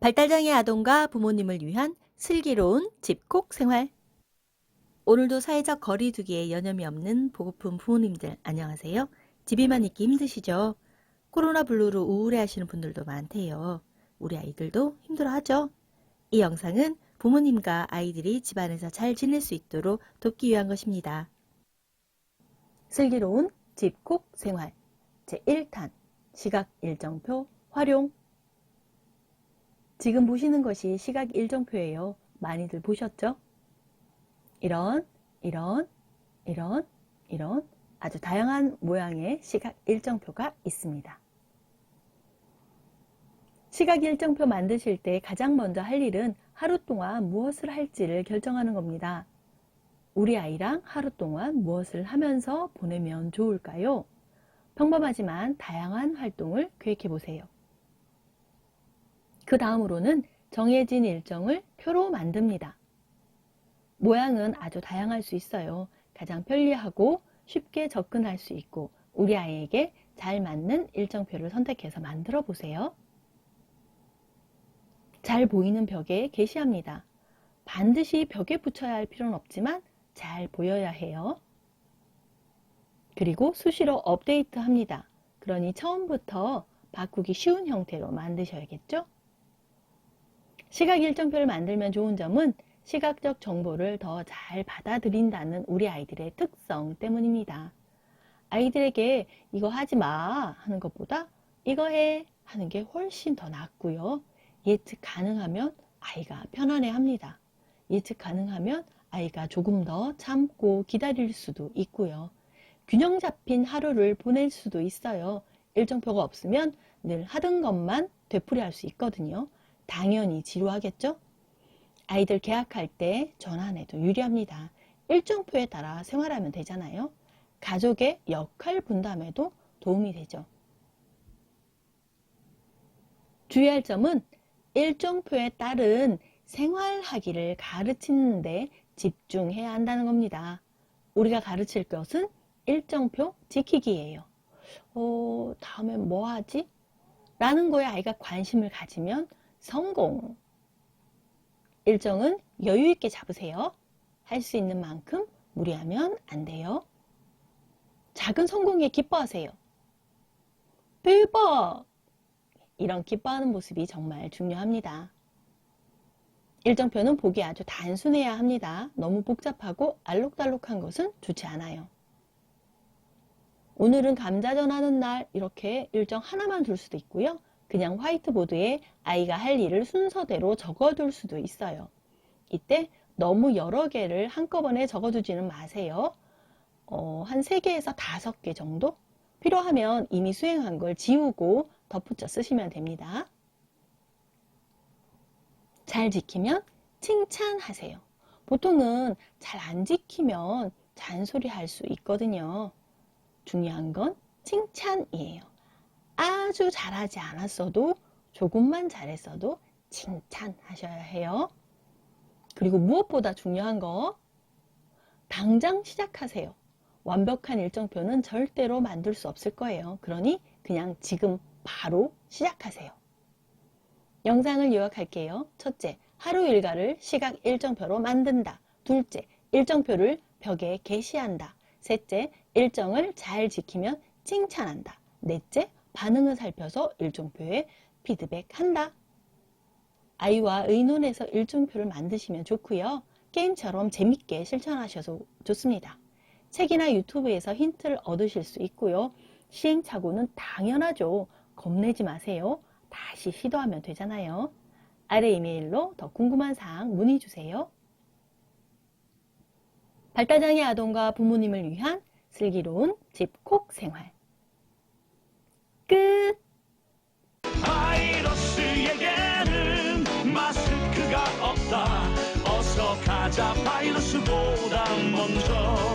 발달장애 아동과 부모님을 위한 슬기로운 집콕 생활. 오늘도 사회적 거리두기에 여념이 없는 보고픈 부모님들 안녕하세요. 집에만 있기 힘드시죠? 코로나 블루로 우울해 하시는 분들도 많대요. 우리 아이들도 힘들어 하죠? 이 영상은 부모님과 아이들이 집안에서 잘 지낼 수 있도록 돕기 위한 것입니다. 슬기로운 집콕 생활 제1탄 시각 일정표 활용 지금 보시는 것이 시각 일정표예요. 많이들 보셨죠? 이런, 이런, 이런, 이런 아주 다양한 모양의 시각 일정표가 있습니다. 시각 일정표 만드실 때 가장 먼저 할 일은 하루 동안 무엇을 할지를 결정하는 겁니다. 우리 아이랑 하루 동안 무엇을 하면서 보내면 좋을까요? 평범하지만 다양한 활동을 계획해 보세요. 그 다음으로는 정해진 일정을 표로 만듭니다. 모양은 아주 다양할 수 있어요. 가장 편리하고 쉽게 접근할 수 있고 우리 아이에게 잘 맞는 일정표를 선택해서 만들어 보세요. 잘 보이는 벽에 게시합니다. 반드시 벽에 붙여야 할 필요는 없지만 잘 보여야 해요. 그리고 수시로 업데이트 합니다. 그러니 처음부터 바꾸기 쉬운 형태로 만드셔야겠죠? 시각 일정표를 만들면 좋은 점은 시각적 정보를 더 잘 받아들인다는 우리 아이들의 특성 때문입니다. 아이들에게 이거 하지 마 하는 것보다 이거 해 하는 게 훨씬 더 낫고요. 예측 가능하면 아이가 편안해 합니다. 예측 가능하면 아이가 조금 더 참고 기다릴 수도 있고요. 균형 잡힌 하루를 보낼 수도 있어요. 일정표가 없으면 늘 하던 것만 되풀이할 수 있거든요. 당연히 지루하겠죠? 아이들 계약할 때 전환해도 유리합니다. 일정표에 따라 생활하면 되잖아요. 가족의 역할 분담에도 도움이 되죠. 주의할 점은 일정표에 따른 생활하기를 가르치는데 집중해야 한다는 겁니다. 우리가 가르칠 것은 일정표 지키기예요. 어, 다음엔 뭐 하지? 라는 거에 아이가 관심을 가지면 성공. 일정은 여유 있게 잡으세요. 할 수 있는 만큼 무리하면 안 돼요. 작은 성공에 기뻐하세요. 대박! 이런 기뻐하는 모습이 정말 중요합니다. 일정표는 보기 아주 단순해야 합니다. 너무 복잡하고 알록달록한 것은 좋지 않아요. 오늘은 감자전 하는 날 이렇게 일정 하나만 둘 수도 있고요. 그냥 화이트보드에 아이가 할 일을 순서대로 적어둘 수도 있어요. 이때 너무 여러 개를 한꺼번에 적어두지는 마세요. 어, 한 3개에서 5개 정도? 필요하면 이미 수행한 걸 지우고 덧붙여 쓰시면 됩니다. 잘 지키면 칭찬하세요. 보통은 잘 안 지키면 잔소리 할 수 있거든요. 중요한 건 칭찬이에요. 아주 잘하지 않았어도 조금만 잘했어도 칭찬하셔야 해요. 그리고 무엇보다 중요한 거 당장 시작하세요. 완벽한 일정표는 절대로 만들 수 없을 거예요. 그러니 그냥 지금 바로 시작하세요. 영상을 요약할게요. 첫째, 하루 일과를 시각 일정표로 만든다. 둘째, 일정표를 벽에 게시한다. 셋째, 일정을 잘 지키면 칭찬한다. 넷째, 반응을 살펴서 일정표에 피드백한다. 아이와 의논해서 일정표를 만드시면 좋고요. 게임처럼 재밌게 실천하셔도 좋습니다. 책이나 유튜브에서 힌트를 얻으실 수 있고요. 시행착오는 당연하죠. 겁내지 마세요. 다시 시도하면 되잖아요. 아래 이메일로 더 궁금한 사항 문의 주세요. 발달장애 아동과 부모님을 위한 슬기로운 집콕 생활. 快乐是不能蒙受。